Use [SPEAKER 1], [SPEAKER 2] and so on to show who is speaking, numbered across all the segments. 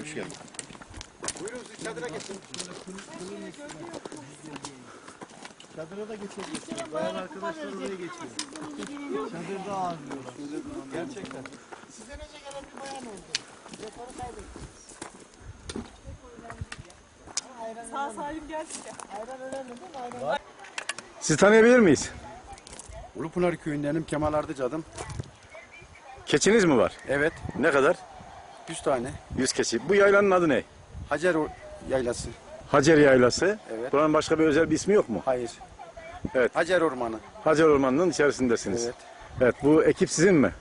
[SPEAKER 1] Hoş geldin.
[SPEAKER 2] Buyurun siz çadıra geçin.
[SPEAKER 3] Çadıra da geçebilirsiniz. Bayan arkadaşlar oraya geçiyor. Çadırda ağırlıyorlar. Gerçekten.
[SPEAKER 4] Sizden önce gelen bir bayan oldu. Rekoru kaybettiniz.
[SPEAKER 5] Sağ salim gelsin ya.
[SPEAKER 4] Ayran önemli değil mi? Ayran.
[SPEAKER 1] Sizi tanıyabilir miyiz?
[SPEAKER 2] Ulupınar köyündenim Kemal Ardıç adım.
[SPEAKER 1] Keçiniz mi var?
[SPEAKER 2] Evet.
[SPEAKER 1] Ne kadar?
[SPEAKER 2] 100 tane.
[SPEAKER 1] 100 keçi. Bu yaylanın adı ne?
[SPEAKER 2] Hacer yaylası.
[SPEAKER 1] Hacer Yaylası.
[SPEAKER 2] Evet.
[SPEAKER 1] Buranın başka bir özel bir ismi yok mu?
[SPEAKER 2] Hayır.
[SPEAKER 1] Evet.
[SPEAKER 2] Hacer Ormanı.
[SPEAKER 1] Hacer Ormanı'nın içerisindesiniz.
[SPEAKER 2] Evet.
[SPEAKER 1] Evet bu ekip sizin mi?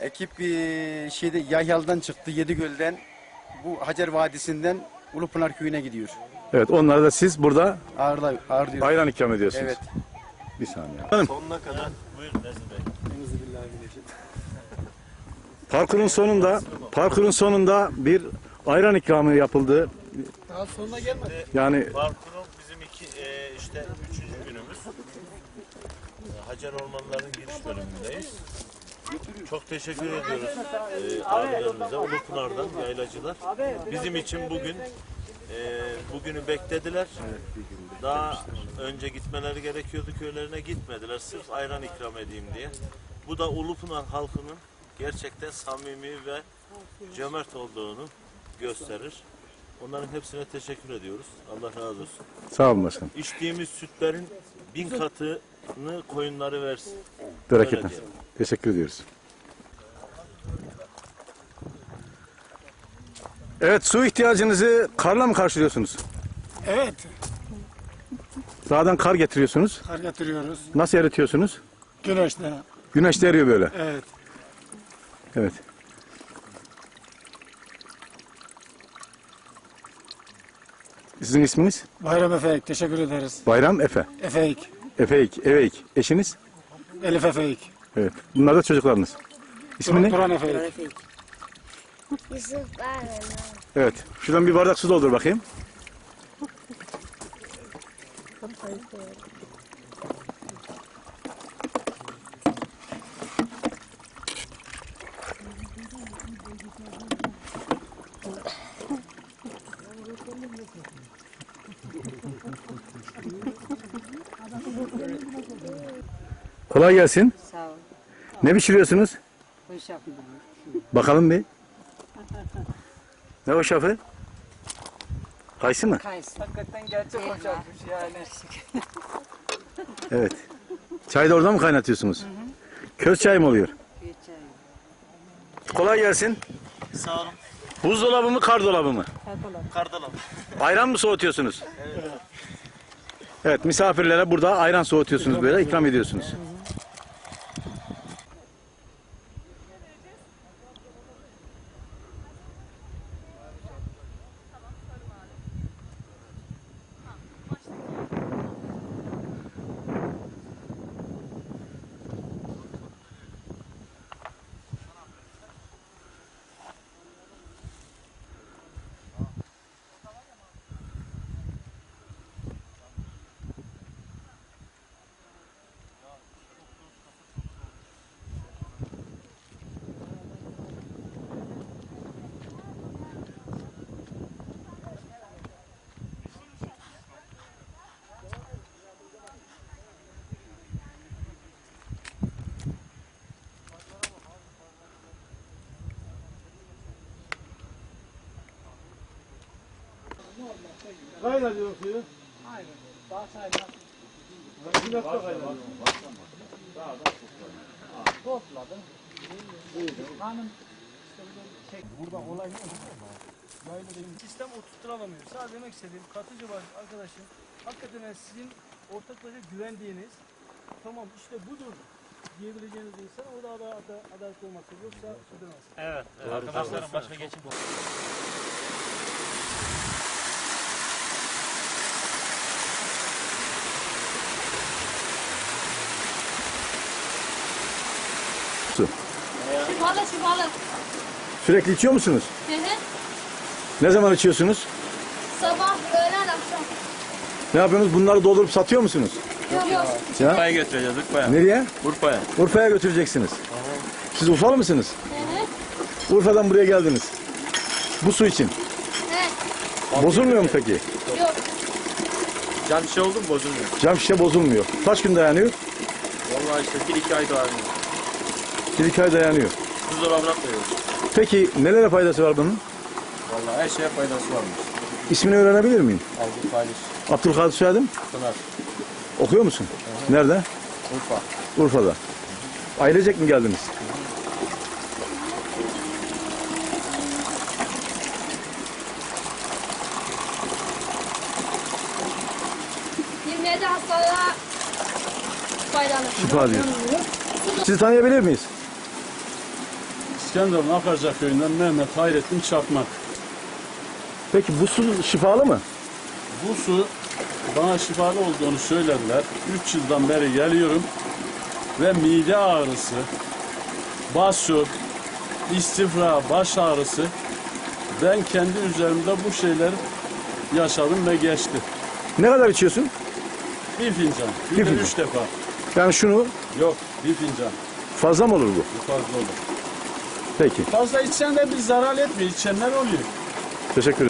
[SPEAKER 2] Ekip bir şeyde Yahyal'dan çıktı Yedigöl'den. Bu Hacer Vadisi'nden Ulupınar köyüne gidiyor.
[SPEAKER 1] Evet onları da siz burada
[SPEAKER 2] Ağırla, ağırlıyor.
[SPEAKER 1] ayran ikram ediyorsunuz.
[SPEAKER 2] Evet.
[SPEAKER 1] Bir saniye. Hanım,
[SPEAKER 3] Sonuna kadar. Buyurun Nezih Bey.
[SPEAKER 1] Parkurun sonunda parkurun sonunda bir ayran ikramı yapıldı.
[SPEAKER 4] Daha sonuna gelmedi.
[SPEAKER 1] Yani
[SPEAKER 3] Parkurun bizim iki, e, işte üçüncü günümüz. E, Hacer Ormanları'nın giriş bölümündeyiz. Çok teşekkür ediyoruz e, abilerimize, Ulupınar'dan yaylacılar. Bizim için bugün e, bugünü beklediler. Daha önce gitmeleri gerekiyordu köylerine gitmediler. Sırf ayran ikram edeyim diye. Bu da Ulupınar halkının gerçekten samimi ve cömert olduğunu gösterir. Onların hepsine teşekkür ediyoruz. Allah razı olsun.
[SPEAKER 1] sağ olun başkanım.
[SPEAKER 3] İçtiğimiz sütlerin bin katını koyunları versin.
[SPEAKER 1] Versin.
[SPEAKER 3] diyelim.
[SPEAKER 1] Teşekkür ediyoruz. Evet su ihtiyacınızı karla mı karşılıyorsunuz?
[SPEAKER 6] Evet,
[SPEAKER 1] Dağdan kar getiriyorsunuz.
[SPEAKER 6] kar getiriyoruz.
[SPEAKER 1] Nasıl eritiyorsunuz?
[SPEAKER 6] Güneşte,
[SPEAKER 1] Güneşte eriyor böyle.
[SPEAKER 6] evet.
[SPEAKER 1] Evet. Sizin isminiz?
[SPEAKER 6] Bayram Efeik, teşekkür ederiz.
[SPEAKER 1] Bayram Efe.
[SPEAKER 6] Efeik,
[SPEAKER 1] Efeik, Eveik. Eşiniz?
[SPEAKER 6] Elif Efeik.
[SPEAKER 1] Evet. Bunlar da çocuklarınız. İsmi ne?
[SPEAKER 6] Duran Efeik.
[SPEAKER 7] Yusuf.
[SPEAKER 1] Evet. Şuradan bir bardak su doldur bakayım. Kolay gelsin.
[SPEAKER 8] Sağ ol.
[SPEAKER 1] Ne pişiriyorsunuz?
[SPEAKER 8] Hoş yaptın.
[SPEAKER 1] Bakalım bir. Ne o şafı? Kayısı mı?
[SPEAKER 8] Kaysın.
[SPEAKER 5] Hakikaten gerçek ocakmış yani.
[SPEAKER 1] Evet. Çayı da orada mı kaynatıyorsunuz? Köz çay mı oluyor?
[SPEAKER 8] Geçer.
[SPEAKER 1] Kolay gelsin.
[SPEAKER 3] Sağ olun.
[SPEAKER 1] Buzdolabı mı, kar dolabı mı?
[SPEAKER 3] Kardalım.
[SPEAKER 1] Ayran mı soğutuyorsunuz? Evet, misafirlere burada ayran soğutuyorsunuz böyle, ikram ediyorsunuz.
[SPEAKER 3] Kaynatıyor suyu.
[SPEAKER 9] sistem oturtturamıyor. Sadece demek istediğim katıcı var arkadaşım. Hakikaten sizin ortaklaşa güvendiğiniz tamam işte budur diyebileceğiniz insan o da ada, ada, adaletli olması yoksa ödemez.
[SPEAKER 3] Evet. Arkadaşlarım başka geçim
[SPEAKER 7] Şifalı şifalı.
[SPEAKER 1] Sürekli içiyor musunuz?
[SPEAKER 7] Hı hı.
[SPEAKER 1] Ne zaman içiyorsunuz?
[SPEAKER 7] Sabah, öğlen, akşam.
[SPEAKER 1] Ne yapıyorsunuz? Bunları doldurup satıyor musunuz?
[SPEAKER 7] Yok yok.
[SPEAKER 1] Ya?
[SPEAKER 3] Urfa'ya götüreceğiz Urfa'ya.
[SPEAKER 1] Nereye?
[SPEAKER 3] Urfa'ya.
[SPEAKER 1] Urfa'ya götüreceksiniz. Siz Urfalı mısınız?
[SPEAKER 7] Hı hı.
[SPEAKER 1] Urfa'dan buraya geldiniz. Bu su için.
[SPEAKER 7] He.
[SPEAKER 1] Bozulmuyor mu peki?
[SPEAKER 7] Yok.
[SPEAKER 8] Cam şişe oldu mu bozulmuyor.
[SPEAKER 1] Cam şişe bozulmuyor. Kaç gün dayanıyor?
[SPEAKER 8] Vallahi işte bir iki ay dayanıyor.
[SPEAKER 1] Bir iki ay dayanıyor.
[SPEAKER 8] Buzdolabına koyuyoruz.
[SPEAKER 1] Peki nelere faydası var bunun?
[SPEAKER 8] Vallahi her şeye faydası varmış.
[SPEAKER 1] İsmini öğrenebilir miyim?
[SPEAKER 8] Paylaş.
[SPEAKER 1] Abdülkadir Soyadım.
[SPEAKER 8] Pınar.
[SPEAKER 1] Okuyor musun? Nerede?
[SPEAKER 8] Urfa.
[SPEAKER 1] Urfa'da. Ailecek mi geldiniz?
[SPEAKER 7] De hastalığa faydalı.
[SPEAKER 1] Şifa diyor. Sizi tanıyabilir miyiz?
[SPEAKER 10] İskenderun Akarca köyünden Mehmet Hayrettin Çakmak.
[SPEAKER 1] Peki bu su şifalı mı?
[SPEAKER 10] Bu su bana şifalı olduğunu söylediler. 3 yıldan beri geliyorum ve mide ağrısı, basur, istifra, baş ağrısı ben kendi üzerimde bu şeyler yaşadım ve geçti.
[SPEAKER 1] Ne kadar içiyorsun?
[SPEAKER 10] Bir fincan,
[SPEAKER 1] Bir
[SPEAKER 10] bir
[SPEAKER 1] fincan.
[SPEAKER 10] üç defa.
[SPEAKER 1] Yani şunu
[SPEAKER 10] Yok, bir fincan.
[SPEAKER 1] fazla mı olur bu?
[SPEAKER 10] Bu fazla olur.
[SPEAKER 1] Peki.
[SPEAKER 10] Fazla içsen de bir zarar etmiyor. İçenler oluyor.
[SPEAKER 1] Teşekkür ederim.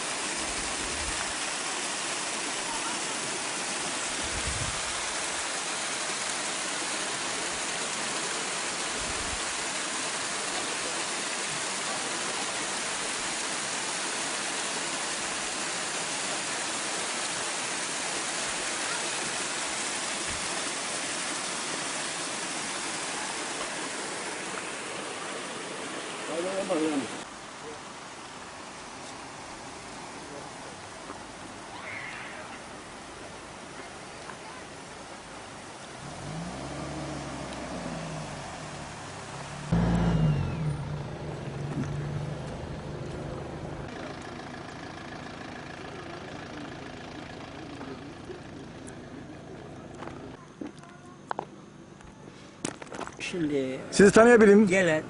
[SPEAKER 11] Şimdi
[SPEAKER 1] Sizi tanıyabilir miyim?
[SPEAKER 11] gelen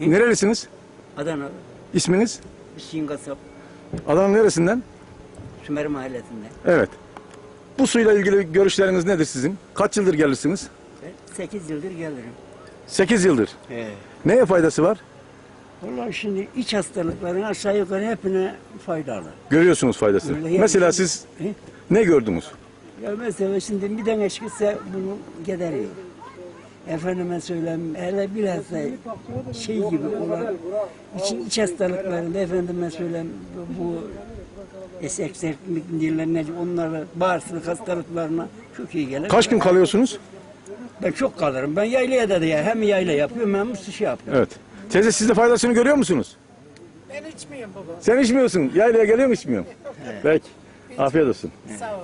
[SPEAKER 1] Nerelisiniz?
[SPEAKER 11] Adana
[SPEAKER 1] İsminiz?
[SPEAKER 11] Hüseyin Kasap
[SPEAKER 1] Adana'nın neresinden?
[SPEAKER 11] Sümer Mahallesi'nde.
[SPEAKER 1] Evet. Bu suyla ilgili görüşleriniz nedir sizin? Kaç yıldır gelirsiniz?
[SPEAKER 11] Ben 8 yıldır gelirim.
[SPEAKER 1] 8 yıldır.
[SPEAKER 11] He.
[SPEAKER 1] Neye faydası var?
[SPEAKER 11] Vallahi şimdi iç hastalıkların aşağı yukarı hepine faydalı.
[SPEAKER 1] Görüyorsunuz faydasını.
[SPEAKER 11] Öyle yani.
[SPEAKER 1] Mesela siz
[SPEAKER 11] He?
[SPEAKER 1] ne gördünüz?
[SPEAKER 11] Ya mesela şimdi bir tane çıksa bunu gederiyor. Efendime söyleyeyim hele bilhassa şey gibi olan iç, iç hastalıklarında efendime söyleyeyim bu, bu esek sertlik ne onlara bağırsak hastalıklarına çok iyi gelir.
[SPEAKER 1] Kaç gün kalıyorsunuz?
[SPEAKER 11] Ben çok kalırım. Ben yaylaya da ya hem yayla yapıyorum hem su yapıyorum.
[SPEAKER 1] Evet. Teyze siz de faydasını görüyor musunuz?
[SPEAKER 4] Ben içmiyorum baba.
[SPEAKER 1] Sen içmiyorsun. Yaylaya geliyor mu içmiyorsun? Peki. Afiyet olsun.
[SPEAKER 4] Sağ ol.